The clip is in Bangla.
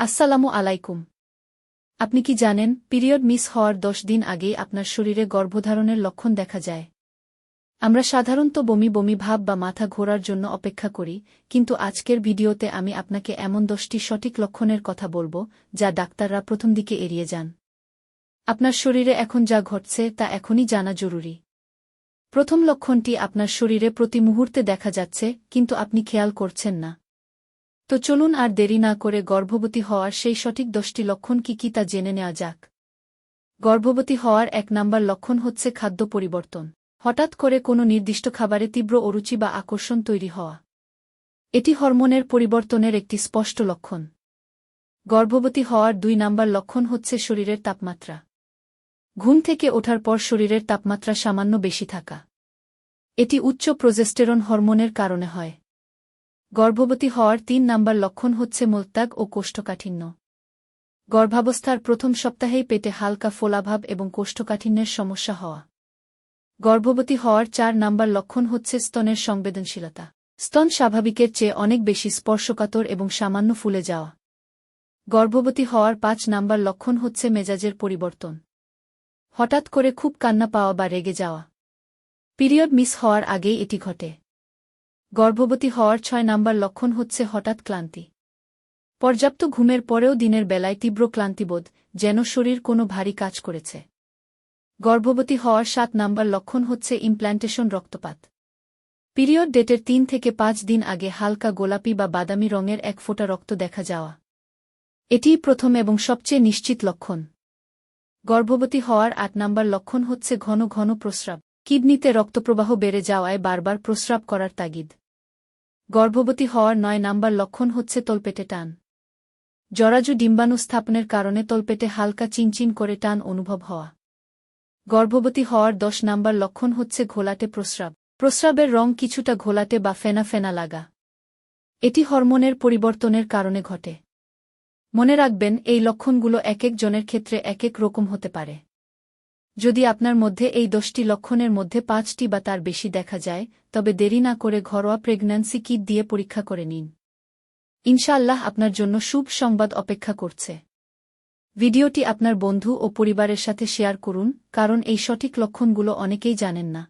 আসসালামু আলাইকুম। আপনি কি জানেন, পিরিয়ড মিস হওয়ার দশ দিন আগেই আপনার শরীরে গর্ভধারণের লক্ষণ দেখা যায়। আমরা সাধারণত বমি বমি ভাব বা মাথা ঘোরার জন্য অপেক্ষা করি, কিন্তু আজকের ভিডিওতে আমি আপনাকে এমন দশটি সঠিক লক্ষণের কথা বলব, যা ডাক্তাররা প্রথম দিকে এড়িয়ে যান। আপনার শরীরে এখন যা ঘটছে তা এখনই জানা জরুরি। প্রথম লক্ষণটি আপনার শরীরে প্রতি মুহূর্তে দেখা যাচ্ছে, কিন্তু আপনি খেয়াল করছেন না। তো চলুন আর দেরি না করে গর্ভবতী হওয়ার সেই সঠিক দশটি লক্ষণ কি কি তা জেনে নেওয়া যাক। গর্ভবতী হওয়ার এক নাম্বার লক্ষণ হচ্ছে খাদ্য পরিবর্তন। হঠাৎ করে কোনো নির্দিষ্ট খাবারে তীব্র অরুচি বা আকর্ষণ তৈরি হওয়া। এটি হরমোনের পরিবর্তনের একটি স্পষ্ট লক্ষণ। গর্ভবতী হওয়ার দুই নাম্বার লক্ষণ হচ্ছে শরীরের তাপমাত্রা। ঘুম থেকে ওঠার পর শরীরের তাপমাত্রা সামান্য বেশি থাকা। এটি উচ্চ প্রজেস্টেরন হরমোনের কারণে হয়। গর্ভবতী হওয়ার তিন নাম্বার লক্ষণ হচ্ছে মলত্যাগ ও কোষ্ঠকাঠিন্য। গর্ভাবস্থার প্রথম সপ্তাহেই পেটে হালকা ফোলাভাব এবং কোষ্ঠকাঠিন্যের সমস্যা হওয়া। গর্ভবতী হওয়ার চার নাম্বার লক্ষণ হচ্ছে স্তনের সংবেদনশীলতা। স্তন স্বাভাবিকের চেয়ে অনেক বেশি স্পর্শকাতর এবং সামান্য ফুলে যাওয়া। গর্ভবতী হওয়ার পাঁচ নাম্বার লক্ষণ হচ্ছে মেজাজের পরিবর্তন। হঠাৎ করে খুব কান্না পাওয়া বা রেগে যাওয়া। পিরিয়ড মিস হওয়ার আগেই এটি ঘটে। গর্ভবতী হওয়ার ছয় নাম্বার লক্ষণ হচ্ছে হঠাৎ ক্লান্তি। পর্যাপ্ত ঘুমের পরেও দিনের বেলায় তীব্র ক্লান্তিবোধ, যেন শরীর কোনো ভারী কাজ করেছে। গর্ভবতী হওয়ার সাত নাম্বার লক্ষণ হচ্ছে ইমপ্ল্যান্টেশন রক্তপাত। পিরিয়ড ডেটের তিন থেকে পাঁচ দিন আগে হালকা গোলাপি বা বাদামি রঙের এক ফোঁটা রক্ত দেখা যাওয়া। এটিই প্রথম এবং সবচেয়ে নিশ্চিত লক্ষণ। গর্ভবতী হওয়ার আট নাম্বার লক্ষণ হচ্ছে ঘন ঘন প্রস্রাব। কিডনিতে রক্তপ্রবাহ বেড়ে যাওয়ায় বারবার প্রস্রাব করার তাগিদ। গর্ভবতী হওয়ার নয় নাম্বার লক্ষণ হচ্ছে তলপেটে টান। জরাজু ডিম্বাণু স্থাপনের কারণে তলপেটে হালকা চিনচিন করে টান অনুভব হওয়া। গর্ভবতী হওয়ার দশ নাম্বার লক্ষণ হচ্ছে ঘোলাটে প্রস্রাব। প্রস্রাবের রং কিছুটা ঘোলাটে বা ফেনা ফেনা লাগা। এটি হরমোনের পরিবর্তনের কারণে ঘটে। মনে রাখবেন, এই লক্ষণগুলো এক এক জনের ক্ষেত্রে এক এক রকম হতে পারে। যদি আপনার মধ্যে এই দশটি লক্ষণের মধ্যে পাঁচটি বা তার বেশি দেখা যায়, তবে দেরি না করে ঘরোয়া প্রেগন্যান্সি কিট দিয়ে পরীক্ষা করে নিন। ইনশাআল্লাহ আপনার জন্য শুভ সংবাদ অপেক্ষা করছে। ভিডিওটি আপনার বন্ধু ও পরিবারের সাথে শেয়ার করুন, কারণ এই সঠিক লক্ষণগুলো অনেকেই জানেন না।